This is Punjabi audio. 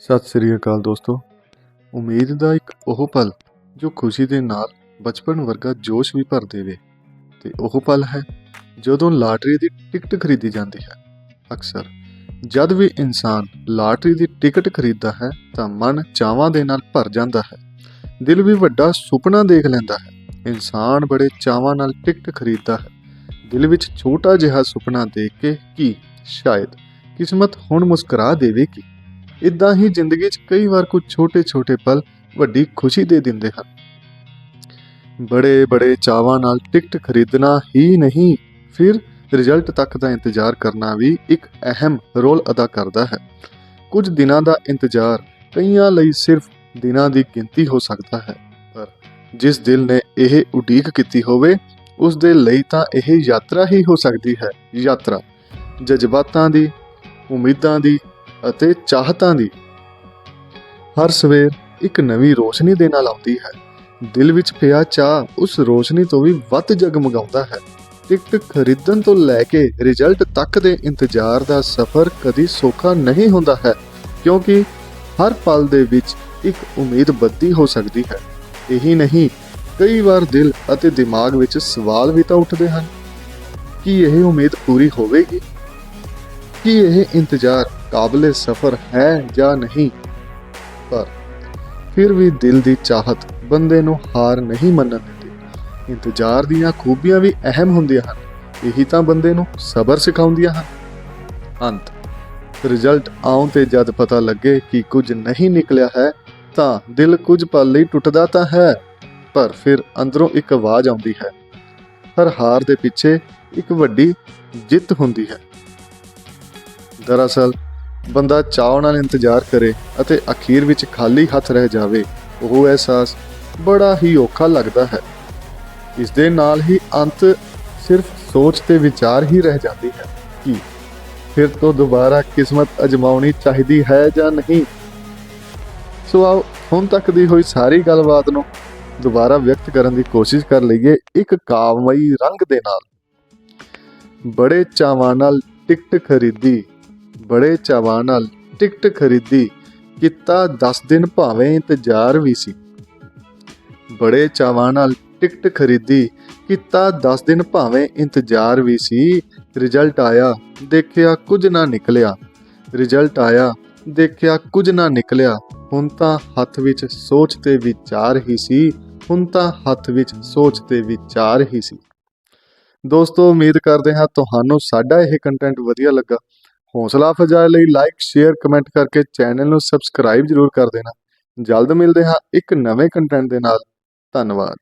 ਸਤਿ ਸ੍ਰੀ ਅਕਾਲ ਦੋਸਤੋ। ਉਮੀਦ ਦਾ ਇੱਕ ਉਹ ਪਲ ਜੋ ਖੁਸ਼ੀ ਦੇ ਨਾਲ ਬਚਪਨ ਵਰਗਾ ਜੋਸ਼ ਵੀ ਭਰ ਦੇਵੇ। ਤੇ ਉਹ ਪਲ ਹੈ ਜਦੋਂ ਲਾਟਰੀ ਦੀ ਟਿਕਟ ਖਰੀਦੀ ਜਾਂਦੀ ਹੈ। ਅਕਸਰ ਜਦ ਵੀ ਇਨਸਾਨ ਲਾਟਰੀ ਦੀ ਟਿਕਟ ਖਰੀਦਦਾ ਹੈ ਤਾਂ ਮਨ ਚਾਵਾਂ ਦੇ ਨਾਲ ਭਰ ਜਾਂਦਾ ਹੈ। ਦਿਲ ਵੀ ਵੱਡਾ ਸੁਪਨਾ ਦੇਖ ਲੈਂਦਾ ਹੈ। ਇਨਸਾਨ ਬੜੇ ਚਾਵਾਂ ਨਾਲ ਟਿਕਟ ਖਰੀਦਦਾ ਹੈ। ਦਿਲ ਵਿੱਚ ਛੋਟਾ ਜਿਹਾ ਸੁਪਨਾ ਦੇਖ ਕੇ ਕਿ ਸ਼ਾਇਦ ਕਿਸਮਤ ਹੁਣ ਮੁਸਕਰਾ ਦੇਵੇਗੀ। ਇਦਾਂ ਹੀ ਜ਼ਿੰਦਗੀ 'ਚ ਕਈ ਵਾਰ ਕੁਝ ਛੋਟੇ-ਛੋਟੇ ਪਲ ਵੱਡੀ ਖੁਸ਼ੀ ਦੇ ਦਿੰਦੇ ਹਨ। ਬੜੇ ਬੜੇ ਚਾਵਾਂ ਨਾਲ ਟਿਕਟ ਖਰੀਦਣਾ ਹੀ ਨਹੀਂ, ਫਿਰ ਰਿਜ਼ਲਟ ਤੱਕ ਦਾ ਇੰਤਜ਼ਾਰ ਕਰਨਾ ਵੀ ਇੱਕ ਅਹਿਮ ਰੋਲ ਅਦਾ ਕਰਦਾ ਹੈ। ਕੁਝ ਦਿਨਾਂ ਦਾ ਇੰਤਜ਼ਾਰ ਕਈਆਂ ਲਈ ਸਿਰਫ ਦਿਨਾਂ ਦੀ ਗਿਣਤੀ ਹੋ ਸਕਦਾ ਹੈ, ਪਰ ਜਿਸ ਦਿਲ ਨੇ ਇਹ ਉਡੀਕ ਕੀਤੀ ਹੋਵੇ, ਉਸ ਦੇ ਲਈ ਤਾਂ ਇਹ ਯਾਤਰਾ ਹੀ ਹੋ ਸਕਦੀ ਹੈ। ਯਾਤਰਾ ਜਜ਼ਬਾਤਾਂ ਦੀ, ਉਮੀਦਾਂ ਦੀ ਅਤੇ ਚਾਹਤਾਂ ਦੀ। ਹਰ ਸਵੇਰ ਇੱਕ ਨਵੀਂ ਰੋਸ਼ਨੀ ਦੇ ਨਾਲ ਆਉਂਦੀ ਹੈ। ਦਿਲ ਵਿੱਚ ਪਿਆ ਚਾਹ ਉਸ ਰੋਸ਼ਨੀ ਤੋਂ ਵੀ ਵੱਧ ਜਗਮਗਾਉਂਦਾ ਹੈ। ਟਿਕਟ ਖਰੀਦਣ ਤੋਂ ਲੈ ਕੇ ਰਿਜ਼ਲਟ ਤੱਕ ਦੇ ਇੰਤਜ਼ਾਰ ਦਾ ਸਫ਼ਰ ਕਦੀ ਸੌਖਾ ਨਹੀਂ ਹੁੰਦਾ ਹੈ, ਕਿਉਂਕਿ ਹਰ ਪਲ ਦੇ ਵਿੱਚ ਇੱਕ ਉਮੀਦ ਬੱਦੀ ਹੋ ਸਕਦੀ ਹੈ। ਇਹੀ ਨਹੀਂ, ਕਈ ਵਾਰ ਦਿਲ ਅਤੇ ਦਿਮਾਗ ਵਿੱਚ ਸਵਾਲ ਵੀ ਤਾਂ ਉੱਠਦੇ ਹਨ। ਕਿ ਇਹ ਉਮੀਦ ਪੂਰੀ ਹੋਵੇਗੀ? ਕਿ ਇਹ ਇੰਤਜ਼ਾਰ ਕਾਬਲੇ ਸਫਰ ਹੈ ਜਾਂ ਨਹੀਂ? ਪਰ ਫਿਰ ਵੀ ਦਿਲ ਦੀ ਚਾਹਤ ਬੰਦੇ ਨੂੰ ਹਾਰ ਨਹੀਂ ਮੰਨਣ ਦਿੰਦੀ। ਇੰਤਜ਼ਾਰ ਦੀਆਂ ਖੂਬੀਆਂ ਵੀ ਅਹਿਮ ਹੁੰਦੀਆਂ ਹਨ, ਇਹੀ ਤਾਂ ਬੰਦੇ ਨੂੰ ਸਬਰ ਸਿਖਾਉਂਦੀਆਂ ਹਨ। ਅੰਤ ਰਿਜ਼ਲਟ ਆਉਣ ਤੇ ਜਦ ਪਤਾ ਲੱਗੇ ਕਿ ਕੁਝ ਨਹੀਂ ਨਿਕਲਿਆ ਹੈ, ਤਾਂ ਦਿਲ ਕੁਝ ਪਲ ਲਈ ਟੁੱਟਦਾ ਤਾਂ ਹੈ, ਪਰ ਫਿਰ ਅੰਦਰੋਂ ਇੱਕ ਆਵਾਜ਼ ਆਉਂਦੀ ਹੈ। ਹਰ ਹਾਰ ਦੇ ਪਿੱਛੇ ਇੱਕ ਵੱਡੀ ਜਿੱਤ ਹੁੰਦੀ ਹੈ। ਦਰਅਸਲ ਬੰਦਾ ਚਾਅ ਨਾਲ ਇੰਤਜ਼ਾਰ ਕਰੇ ਅਤੇ ਅਖੀਰ ਵਿੱਚ ਖਾਲੀ ਹੱਥ ਰਹਿ ਜਾਵੇ, ਉਹ ਅਹਿਸਾਸ ਬੜਾ ਹੀ ਔਖਾ ਲੱਗਦਾ ਹੈ। ਇਸ ਦੇ ਨਾਲ ਹੀ ਅੰਤ ਸਿਰਫ ਸੋਚ ਤੇ ਵਿਚਾਰ ਹੀ ਰਹਿ ਜਾਂਦੀ ਹੈ ਕਿ ਫਿਰ ਤੋਂ ਦੁਬਾਰਾ ਕਿਸਮਤ ਅਜਮਾਉਣੀ ਚਾਹੀਦੀ ਹੈ ਜਾਂ ਨਹੀਂ। ਸੋ ਆਓ, ਹੁਣ ਤੱਕ ਦੀ ਹੋਈ ਸਾਰੀ ਗੱਲਬਾਤ ਨੂੰ ਦੁਬਾਰਾ ਵਿਅਕਤ ਕਰਨ ਦੀ ਕੋਸ਼ਿਸ਼ ਕਰ ਲਈਏ ਇੱਕ ਕਾਵਮਈ ਰੰਗ ਦੇ ਨਾਲ। ਬੜੇ ਚਾਵਾਂ ਨਾਲ ਟਿਕਟ ਖਰੀਦੀ। ਬੜੇ ਚਾਵਾਂ ਨਾਲ ਟਿਕਟ ਖਰੀਦੀ, ਕੀਤਾ 10 ਦਿਨ ਭਾਵੇਂ ਇੰਤਜ਼ਾਰ ਵੀ ਸੀ। ਬੜੇ ਚਾਵਾਂ ਨਾਲ ਟਿਕਟ ਖਰੀਦੀ, ਕੀਤਾ 10 ਦਿਨ ਭਾਵੇਂ ਇੰਤਜ਼ਾਰ ਵੀ ਸੀ। ਰਿਜ਼ਲਟ ਆਇਆ, ਦੇਖਿਆ ਕੁਝ ਨਾ ਨਿਕਲਿਆ। ਰਿਜ਼ਲਟ ਆਇਆ, ਦੇਖਿਆ ਕੁਝ ਨਾ ਨਿਕਲਿਆ। ਹੁਣ ਤਾਂ ਹੱਥ ਵਿੱਚ ਸੋਚ ਤੇ ਵਿਚਾਰ ਹੀ ਸੀ। ਹੁਣ ਤਾਂ ਹੱਥ ਵਿੱਚ ਸੋਚ ਤੇ ਵਿਚਾਰ ਹੀ ਸੀ। ਦੋਸਤੋ, ਉਮੀਦ ਕਰਦੇ ਹਾਂ ਤੁਹਾਨੂੰ ਸਾਡਾ ਇਹ ਕੰਟੈਂਟ ਵਧੀਆ ਲੱਗਾ। ਹੌਸਲਾ ਅਫਜ਼ਾਈ ਲਈ ਲਾਈਕ ਸ਼ੇਅਰ ਕਮੈਂਟ ਕਰਕੇ ਚੈਨਲ ਨੂੰ ਸਬਸਕ੍ਰਾਈਬ ਜ਼ਰੂਰ ਕਰ ਦੇਣਾ। ਜਲਦ ਮਿਲਦੇ ਹਾਂ ਇੱਕ ਨਵੇਂ ਕੰਟੈਂਟ ਦੇ ਨਾਲ। ਧੰਨਵਾਦ।